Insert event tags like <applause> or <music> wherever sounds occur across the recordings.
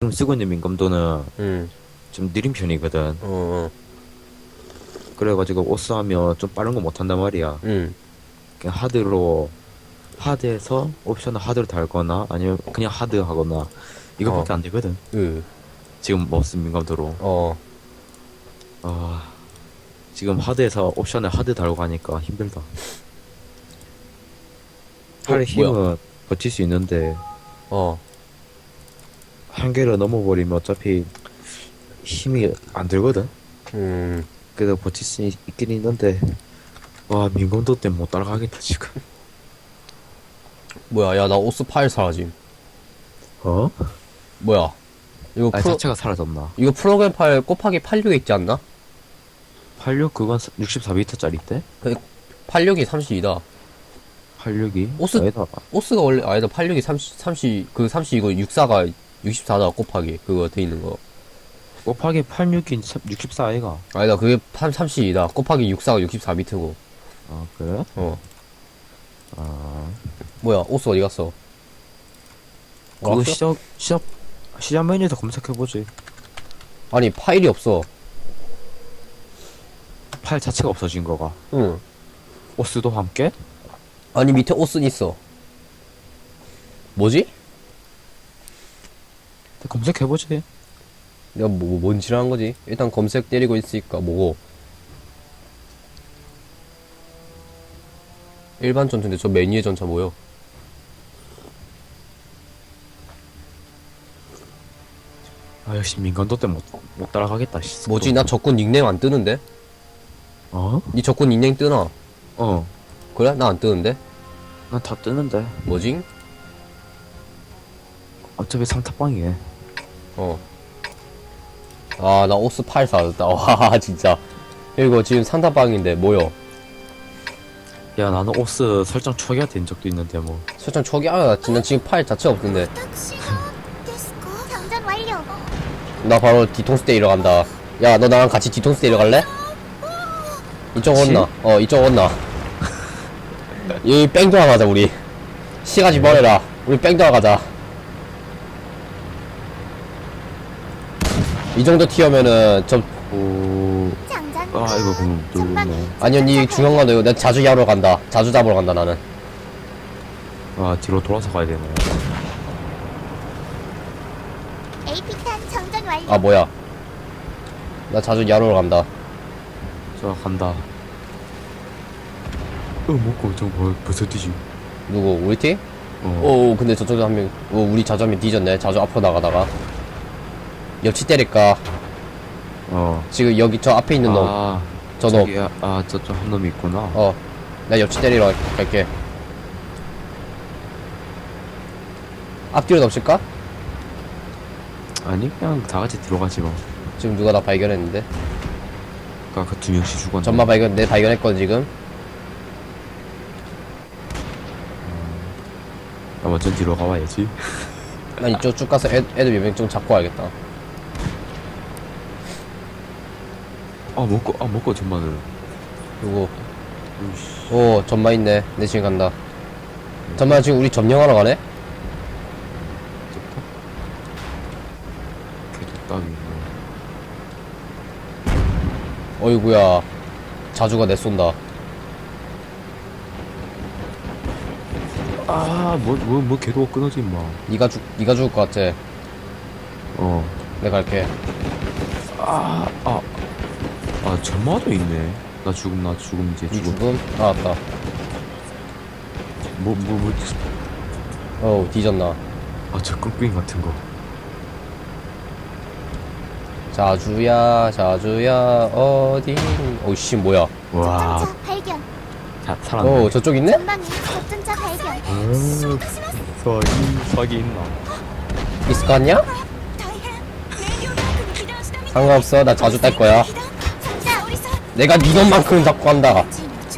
지금 쓰고 있는 민감도는 응. 좀 느린 편이거든. 어, 어. 그래가지고 오스하면 좀 빠른 거 못한단 말이야. 응. 그냥 하드로 하드에서 옵션을 하드로 달거나 아니면 그냥 하드 하거나 이거밖에 어. 안 되거든. 으. 지금 뭐쓴 민감도로. 어. 아 지금 하드에서 옵션을 하드 달고 가니까 힘들다. 팔의 어, 뭐야? 힘은 버틸 수 있는데 어. 한계를 넘어버리면 어차피 힘이 안 들거든. 음. 그래도 버틸 수 있, 있긴 있는데 와 민감도 때문에 못 따라가겠다 지금. 뭐야, 야, 나 오스 파일 사라짐. 어? 뭐야. 이거 아니 프로, 자체가 사라졌나? 이거 프로그램 파일 곱하기 86에 있지 않나? 86 그건 64비트짜리 때? 86이 32다. 86이? 오스- 아니다. 오스가 원래, 아니다, 86이 30, 30, 그 30, 이거 64가 64다, 곱하기. 그거 돼 있는 거. 곱하기 86인 64 아이가. 아니다, 그게 32다. 곱하기 64가 64비트고. 아 그래? 어. 아 뭐야, 오스 어디 갔어? 그거? 시작 시작 시작 메뉴에서 검색해보지. 아니, 파일이 없어. 파일 자체가 없어진 거가. 응. 오스도 함께? 아니, 밑에 오스는 있어. 뭐지? 검색해보지. 내가 뭐, 뭔 지랄한 거지? 일단 검색 때리고 있으니까 뭐고. 일반 전투인데 저 메뉴의 전차 뭐요? 아 역시 민감도 때문에 못, 못 따라가겠다. 씨. 뭐지? 나 적군 닉네임 안 뜨는데? 어? 니 적군 닉네임 뜨나? 어. 그래? 나 안 뜨는데? 난 다 뜨는데. 뭐지? 어차피 상타빵이에. 어. 아, 나 오스 8 사왔다. 와, 진짜. 이거 지금 산타방인데, 뭐요? 야 나는 오스 설정 초기화 된 적도 있는데 뭐. 설정 초기, 아, 난 지금 파일 자체가 없던데. 私がですか장전 완료. 나 바로 뒤통수 때리러 간다. 야, 너 나랑 같이 뒤통수 때리러 갈래? 이쪽 같이? 온나? 어, 이쪽 온나? <laughs> 여기 뺑도나 가자, 우리. 시가지 버려라. 우리 뺑도나 가자. 이 정도 튀어면은, 좀, 오. 아 이거 그럼 누르네. 아니요, 니 중요한 건 이거, 나 자주 야로 간다. 자주 잡으러 간다, 나는. 아 뒤로 돌아서 가야 되네. 완료. 아, 뭐야. 나 자주 야로로 간다. 자 간다. 어 먹고 저 뭐, 벌써 뛰지. 누구, 우리 팀? 어. 오, 근데 저쪽에 한 명, 어, 우리 자주 한명 뒤졌네. 자주 앞으로 나가다가. 옆치 때릴까? 어. 지금 여기 저 앞에 있는 놈. 아. 저 놈. 저기, 아, 아 저쪽 한 놈이 있구나. 어, 나 옆치 때리러 갈게. 앞뒤로 넘칠까? 아니 그냥 다 같이 들어가지 뭐. 지금 누가 나 발견했는데? 아까 그 두 명씩 죽었네. 전마 발견, 내 발견했거든, 지금? 나 완전 뒤로 가봐야지. 난 이쪽 쭉 가서 애, 애들 몇 명 좀 잡고 와야겠다. 아 먹고 아 먹고 전만을. 누구? 으이씨. 오, 전마 있네. 내 지금 간다. 전마 지금 우리 점령하러 가네? 계속 따위. 어이구야. 자주가 내 쏜다. 아뭐뭐 뭐 걔도 끊어지 마. 니가 죽, 니가 죽을 것 같아. 어. 내가 갈게. 아, 아, 아, 전마도 있네. 나 죽음, 나 죽음, 이제 니 죽음. 죽음? 알았다. 뭐, 뭐, 뭐, 어우, 뒤졌나. 아, 저 끙끙이 같은 거. 자주야, 자주야, 어딘. 오이씨, 뭐야. 와, 발견. 자, 살았네. 어, 저쪽 있네? 발견. 오, 서기, 서기 있나? 있을 거 같냐? 상관없어, 나 자주 딸 거야. 내가 니 놈만큼 잡고 간다.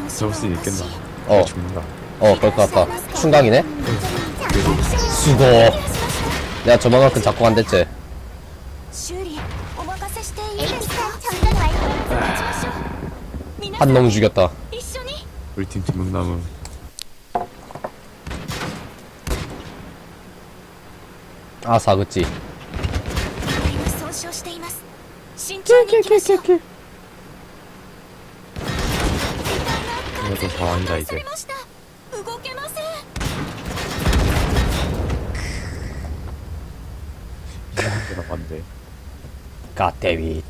잡을 수 있겠나? 어. 죽는다. 어, 그럴 것 같다. 충각이네? 수고. 내가 저만큼 잡고 간댔지. 한 놈 죽였다. 우리 팀 남은. 아사, 그치? 그래서 더 앉아 이 제. 나간 데. God damn it.